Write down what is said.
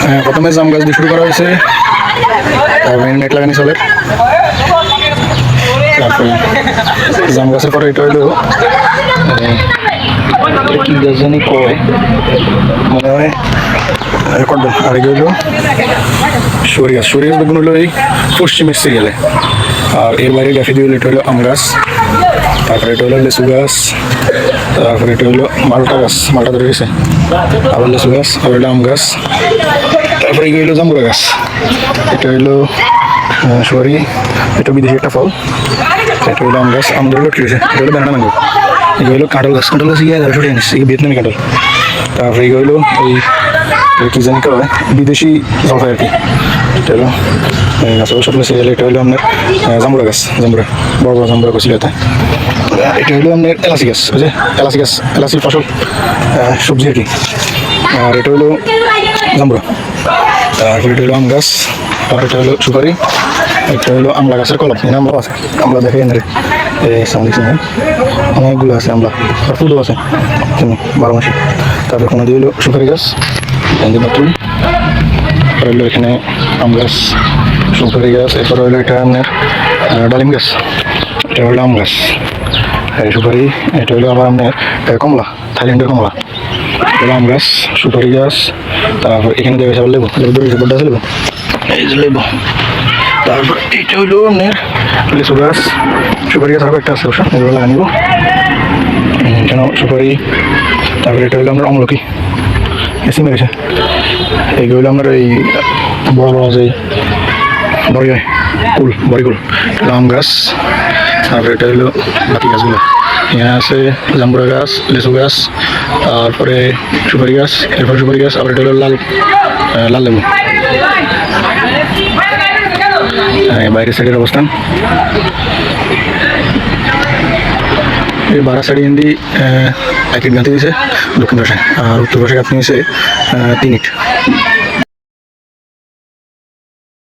হ্যাঁ, প্রথমে জাম গাছ দিয়ে শুরু করা হয়েছে। তারপরে নেট লাগানি চলে। তারপরে জাম গাছের পরে এটা হলো কি কয় মনে হয় কটবেল আর হলো সরি গাছ। হলো এই পশ্চিমের সিরিয়ালে আর এর বাইরে গাফি দিয়ে হলো আম গাছ। তারপরে এটা হলো লেসু গাছ তারপরে এটা হলো মালটা গাছ মালটা ধরে গেছে। আবার লেসু গাছ আবার আম গাছ তারপরে এগুলো হলো জাম্বুরা গাছ। এটা হলো সরি এটা বিদেশি একটা ফল। এটা হলো আম গাছ আমাদের হলো ঠিক আছে এটা হলো ব্যানানা ম্যাঙ্গো। এগুলো হলো কাঁঠাল গাছ কাঁঠাল গাছ গিয়ে ধরে ছড়িয়ে নিচ্ছে ভিয়েতনামি কাঁঠাল। তারপরে এগুলো হলো এই কি জানি কয় বিদেশি জলপাই আর কি। এটা হলো গাছ হলো সবগুলো সিরিয়াল এটা হলো আপনার আহ, জাম্বুরা গাছ জাম্বুরা বড় বড় জাম্বুরা গাছ এটা হলো আপনার এলাচি গাছ বুঝে এলাচি গাছ, এলাচির ফসল সবজি আর কি। আর এটা হলো জাম্বুরা তারপর এটা হলো আম গাছ, আর এটা হলো সুপারি, এটা হলো আমলা গাছের কলম। এখানে আমলা আছে, আমলা দেখে এনে অনেকগুলো আছে আমলা, আর ফুলও আছে বারো মাসে। তারপর কোনো দিয়ে হলো সুপারি গাছ নতুন। আর হলো এখানে আম গাছ, সুপারি গাছ, এরপর হলো এটা আপনার ডালিম গাছ, এটা হলো আম গাছ। সুপারি এটা হলো আবার আপনার আহ, কমলা থাইল্যান্ডের কমলা। আম গাছ সুপারি গাছ তারপর এখানে দেবে সব লেবু লেবু ধরেছে বড্ডা আছে লেবু? এই যে লেবু। তারপর এটা হলো আপনার লিচু গাছ সুপারি গাছ আরও একটা আছে ওষুধ এগুলো লাগা নিব। কেন সুপারি। তারপরে এটা হলো আপনার অমলকি। এসি। মেরেছে এইগুলো আপনার এই বড় বড় যে বড়ি কুল বড়ি কুল এটা হলো আম গাছ তারপরে এটা হলো বাকি গাছগুলো। এখানে আছে জাম্বুরা গাছ লিচু গাছ তারপরে সুপারি গাছ এরপর সুপারি গাছ আবার এটা হলো লাল লাল লেবু। হ্যাঁ, বাইরের সাইডের অবস্থান। এই বারা সাইডে হিন্দি এক ইট গাঁথি দিয়েছে দক্ষিণ পাশে আর উত্তর পাশে গাঁথনি হয়েছে তিন ইট।